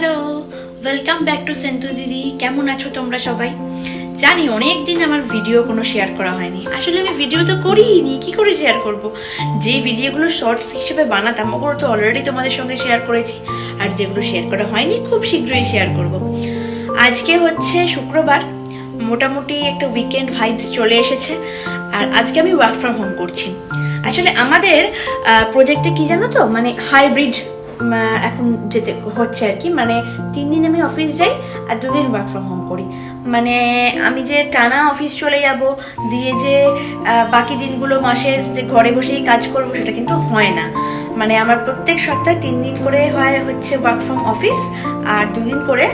Hello welcome back to Sentu দিদি কেমন আছো তোমরা সবাই? জানি অনেক দিন আমার ভিডিও কোনো শেয়ার করা হয়নি। আসলে আমি ভিডিও তো করিনি কি করে শেয়ার করব? যে ভিডিওগুলো শর্টস হিসেবে বানাতাম, ওগুলো তো অলরেডি তোমাদের সঙ্গে শেয়ার করেছি। আর যেগুলো শেয়ার করা হয়নি, খুব শীঘ্রই শেয়ার করব। আজকে হচ্ছে শুক্রবার, মোটামুটি একটা উইকেন্ড ভাইবস চলে এসেছে। আর আজকে আমি ওয়ার্ক ফ্রম হোম করছি। আসলে আমাদের প্রজেক্টে কি জানো তো? মানে হাইব্রিড এখন যেতে হচ্ছে আর কি। মানে তিন দিন আমি অফিস যাই আর দুদিন ওয়ার্ক ফ্রম হোম করি। মানে আমি যে টানা অফিস চলে যাব, দিয়ে যে বাকি দিনগুলো মাসের যে ঘরে বসেই কাজ করব, সেটা কিন্তু হয় না। মানে আমার প্রত্যেক সপ্তাহে তিন দিন করে হয় হচ্ছে ওয়ার্ক ফ্রম অফিস আর দুদিন করে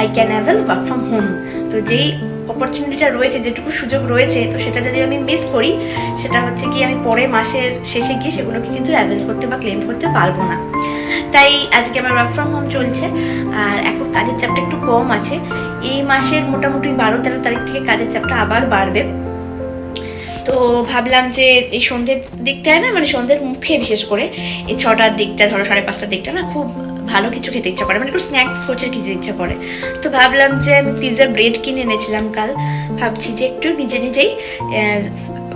I can avail work from home তো যেই অপরচুনিটিটা রয়েছে, যেটুকু সুযোগ রয়েছে, তো সেটা যদি আমি মিস করি, সেটা হচ্ছে কি আমি পরে মাসের শেষে গিয়ে সেগুলোকে কিন্তু অ্যাভেল করতে বা ক্লেম করতে পারব না। তাই আজকে আমার ওয়ার্ক ফ্রম হোম চলছে আর এখন কাজের চাপটা একটু কম আছে। এই মাসের মোটামুটি বারো তেরো তারিখ থেকে কাজের চাপটা আবার বাড়বে। তো ভাবলাম যে এই সন্ধ্যের দিকটায় না মানে সন্ধ্যের মুখে বিশেষ করে এই ছটার দিকটা, ধরো সাড়ে পাঁচটার দিকটা না, খুব ভালো কিছু খেতে ইচ্ছা করে। মানে একটু স্ন্যাক্স করছে খেতে ইচ্ছা করে। তো ভাবলাম যে আমি পিৎজার ব্রেড কিনে এনেছিলাম কাল। ভাবছি যে একটু নিজে নিজেই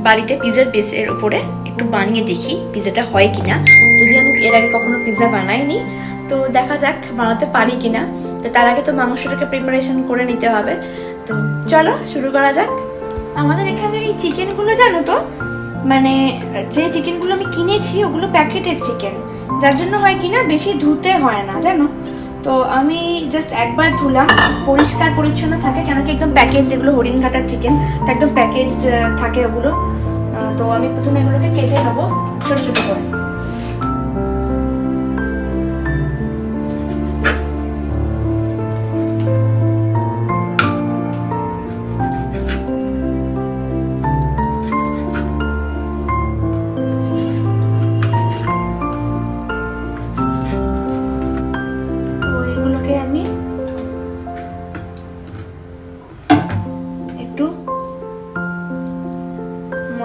বাড়িতে পিৎজার বেসের উপরে একটু বানিয়ে দেখি পিৎজাটা হয় কিনা। যদি আমি এর আগে কখনো পিৎজা বানাইনি। তো দেখা যাক বানাতে পারি কিনা। তো তার আগে তো মাংসটাকে প্রিপারেশন করে নিতে হবে। তো চলো, শুরু করা যাক। আমাদের এখানের এই চিকেনগুলো জানো তো? মানে যে চিকেনগুলো আমি কিনেছি, ওগুলো প্যাকেটের চিকেন। যার জন্য হয় কি না, বেশি ধুতে হয় না, জানো? তো আমি জাস্ট একবার ধুলাম, পরিষ্কার পরিচ্ছন্ন থাকে, কেন কি একদম প্যাকেজ যেগুলো হরিণ ঘাটার চিকেন তো একদম প্যাকেজ থাকে ওগুলো। তো আমি প্রথমে এগুলোকে কেটে নেব, ছোট ছোট করে।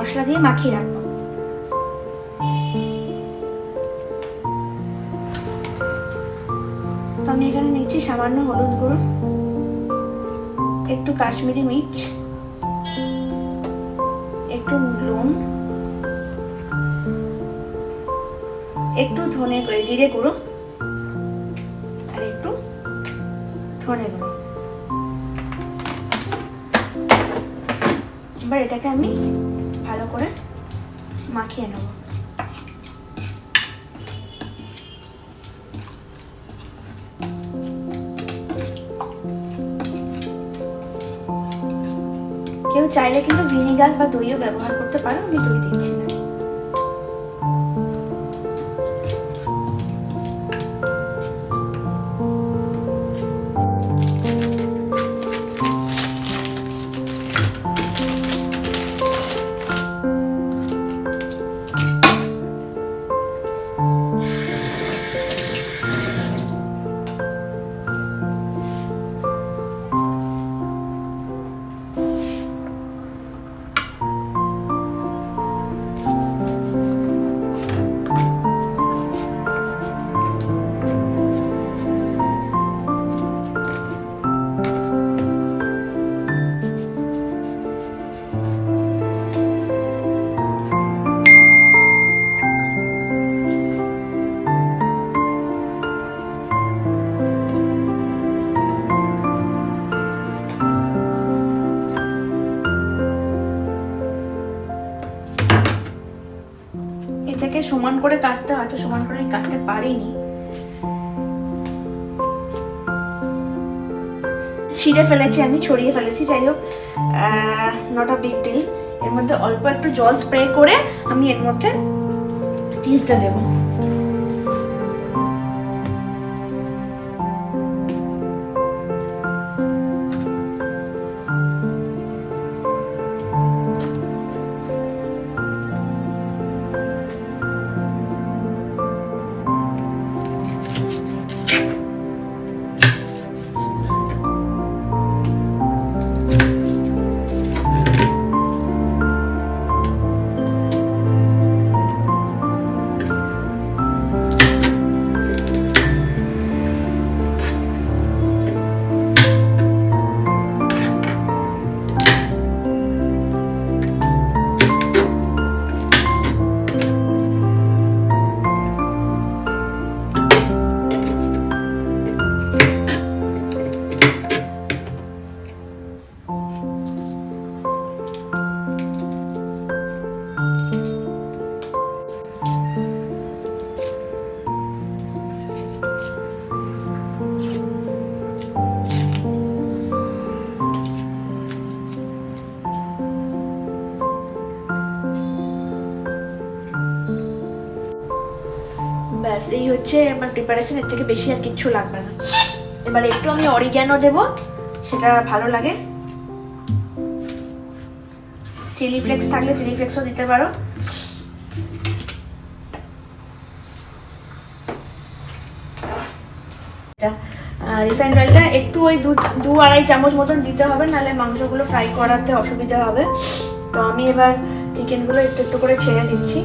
মশলা দিয়ে মাখিয়ে রাখব। তো আমি এখানে নিচ্ছি সামান্য হলুদ গুঁড়ো, একটু কাশ্মীরি মির্চ, একটু নুন একটু ধনে জিরে গুঁড়ো, আর একটু ধনে গুঁড়ো। এবার এটাকে আমি ভালো করে মাখিয়ে নেব। কেউ চাইলে কিন্তু ভিনিগার বা দইও ব্যবহার করতে পারো, আমি দই দিচ্ছি না। হয়তো সমান করে কাটতে পারিনি। ছিঁড়ে ফেলেছি আমি, ছড়িয়ে ফেলেছি, যাই হোক নট আ বিগ ডিল এর মধ্যে অল্প একটু জল স্প্রে করে আমি এর মধ্যে চিজটা দেবো। হচ্ছে আমার প্রিপারেশন এর থেকে বেশি আর কিচ্ছু লাগবে না। এবার একটু আমি অরিগ্যানো দেব, সেটা ভালো লাগে। চিলি ফ্লেক্স থাকলে চিলি ফ্লেক্সও দিতে পারো। রিফাইন্ড অয়েলটা একটু ওই দু আড়াই চামচ মতন দিতে হবে, নাহলে মাংসগুলো ফ্রাই করাতে অসুবিধা হবে। তো আমি এবার চিকেনগুলো একটু একটু করে ছেড়ে দিচ্ছি।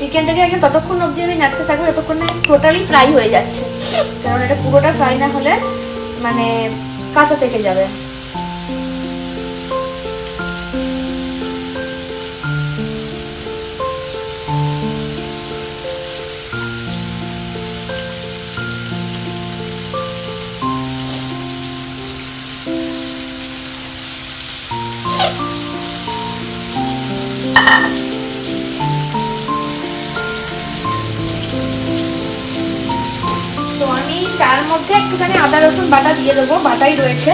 চিকেনটাকে আগে ততক্ষণ অবধি আমি নাড়তে থাকব ততক্ষণে টোটালি ফ্রাই হয়ে যাচ্ছে। কারণ এটা পুরোটা ফ্রাই না হলে মানে কাঁচা থেকে যাবে। মধ্যে একটুখানি আদা, রসুন বাটা দিয়ে দেবো, বাটাই রয়েছে।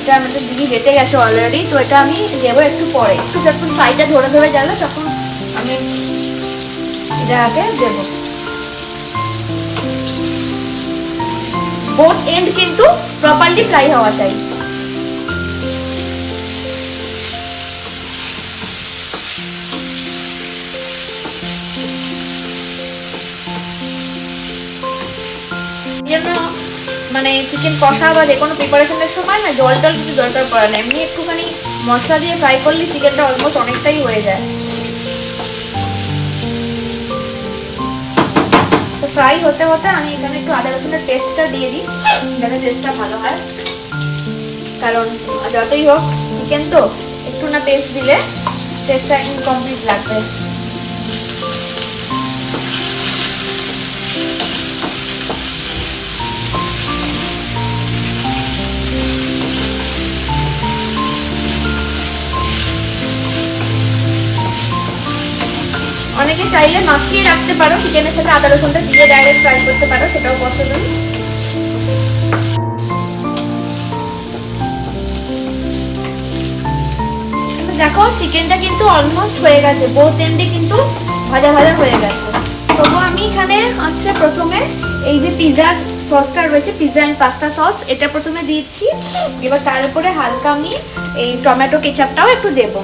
এটা আমাদের দিদি বেটে গেছে অলরেডি তো এটা আমি দেবো একটু পরে। একটু যখন ফ্রাইটা ধরে ধরে গেল তখন আমি এটাকে দেবো। বোথ এন্ড কিন্তু প্রপারলি ফ্রাই হওয়া চাই। মানে চিকেন কষা বা যে কোনো প্রিপারেশনের সময় না জল টল কিছু দরকার পড়ে না। এমনি একটুখানি মশলা দিয়ে ফ্রাই করলে চিকেনটা অলমোস্ট অনেকটাই হয়ে যায়। তো ফ্রাই হতে হতে আমি এখানে একটু আদা রসুনের পেস্টটা দিয়ে দিই, যাতে টেস্টটা ভালো হয়। কারণ যতই হোক চিকেন তো একটু না পেস্ট দিলে টেস্টটা ইনকমপ্লিট লাগবে। অনেকে চাইলে মাখিয়ে রাখতে পারো চিকেনের সাথে আদা রসুনটা দিয়ে ডাইরেক্ট ফ্রাই করতে পারো, সেটাও পসিবল দেখো চিকেনটা কিন্তু অলমোস্ট হয়ে গেছে বোথ এন্ডে কিন্তু ভাজা ভাজা হয়ে গেছে। তবু আমি এখানে হচ্ছে প্রথমে এই যে পিজার সসটা রয়েছে পিজা অ্যান্ড পাস্তা সস এটা প্রথমে দিচ্ছি। এবার তার উপরে হালকা আমি এই টমেটো কেচাপটাও একটু দেবো।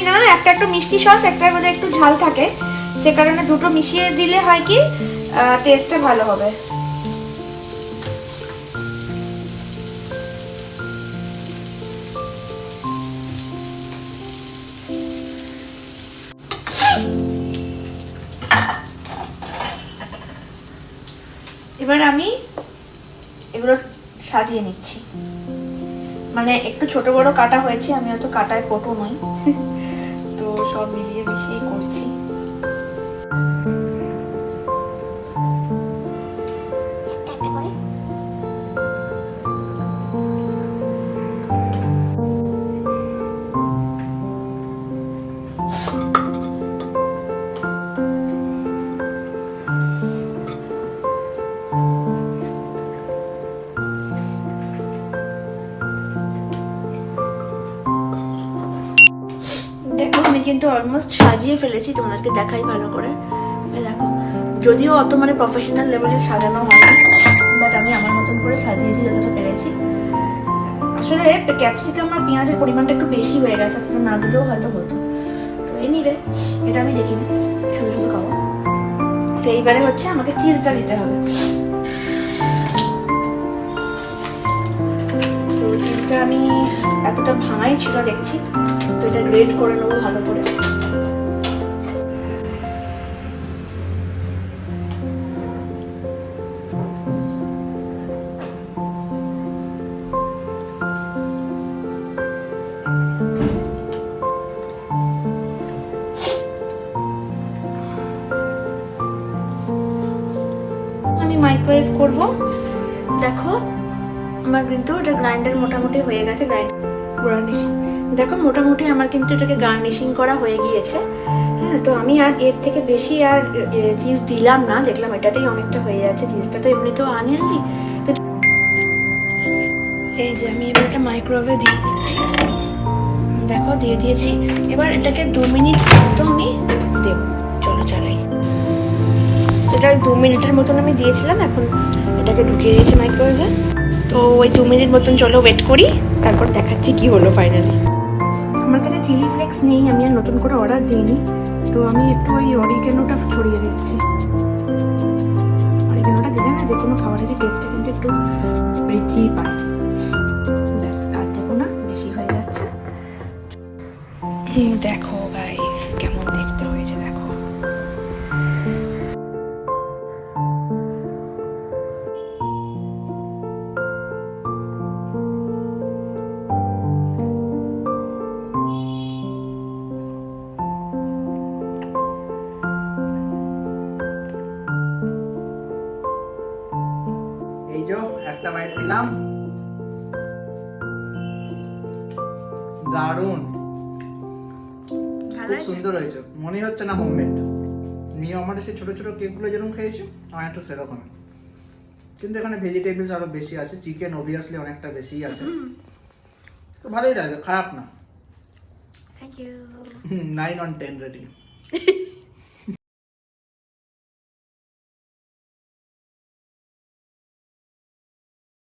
কিছুই না, একটা একটু মিষ্টি সস একটার মধ্যে একটু ঝাল থাকে। সে কারণে দুটো মিশিয়ে দিলে হয় কি টেস্টটা ভালো হবে। এবার আমি এগুলো সাজিয়ে নিচ্ছি। মানে একটু ছোট বড় কাটা হয়েছে, আমি অত কাটায় পটু নই। সব মিলিয়ে মিশিয়ে করছি। আমি কিন্তু অলমোস্ট সাজিয়ে ফেলেছি তোমাদেরকে দেখাই ভালো করে। দেখো, যদিও অত মানে প্রফেশনাল লেভেলে সাজানো হয়নি বাট আমি আমার মতন করে সাজিয়েছি যতটা পেরেছি। আসলে ক্যাপসিকাম আর পেঁয়াজের পরিমাণটা একটু বেশি হয়ে গেছে, অতটা না দিলেও হয়তো হতো। তো নিবে এটা আমি দেখিনি, শুধু শুধু খাব। তো এইবারে হচ্ছে আমাকে চিজটা দিতে হবে। তো চিজটা আমি এতটা ভাঙাই ছিল দেখছি। তো এটা গ্রেড করে নেব ভালো করে। মাইক্রোওয়েভ করব। দেখো, আমার কিন্তু এটা গ্রাইন্ডার মোটামুটি হয়ে গেছে গ্রাইন্ড গার্নিশিং দেখো, মোটামুটি আমার কিন্তু এটাকে গার্নিশিং করা হয়ে গিয়েছে। হ্যাঁ তো আমি আর এর থেকে বেশি আর চিজ দিলাম না। দেখলাম এটাতেই অনেকটা হয়ে যাচ্ছে চিজটা তো এমনিতেও আনহেলদি তো এই যে আমি এবার এটা মাইক্রোওয়েভে দিয়ে দিচ্ছি। দেখো, দিয়ে দিয়েছি। এবার এটাকে দু মিনিট তো আমি দেবো। চলো, চালাই। এটা দু মিনিটের মতন আমি দিয়েছিলাম, এখন এটাকে ঢুকিয়ে দিয়েছি মাইক্রোওয়েভে তো ওই দু মিনিট মতন চলো ওয়েট করি। তারপর দেখাচ্ছি কি হলো ফাইনালি আমার কাছে চিলি ফ্লেক্স নেই, আমি আর নতুন করে অর্ডার দিইনি। তো আমি একটু ওই অরিগেনোটা ছড়িয়ে দিচ্ছি। অরিগেনোটা দিলে না যে কোনো খাবারের টেস্টটা কিন্তু একটু বৃদ্ধি পায়। ব্যাস, আর দেবো না, বেশি হয়ে যাচ্ছে। দেখো হয়েছে মনে হচ্ছে না হোমমেড নিয়ে আমার সেই ছোটো ছোটো কেকগুলো যেরকম খেয়েছি আমার একটু সেরকমই। কিন্তু এখানে ভেজিটেবলস আরও বেশি আছে চিকেন অবভিয়াসলি অনেকটা বেশিই আছে। তো ভালোই লাগে খারাপ না। Thank you nine on ten rating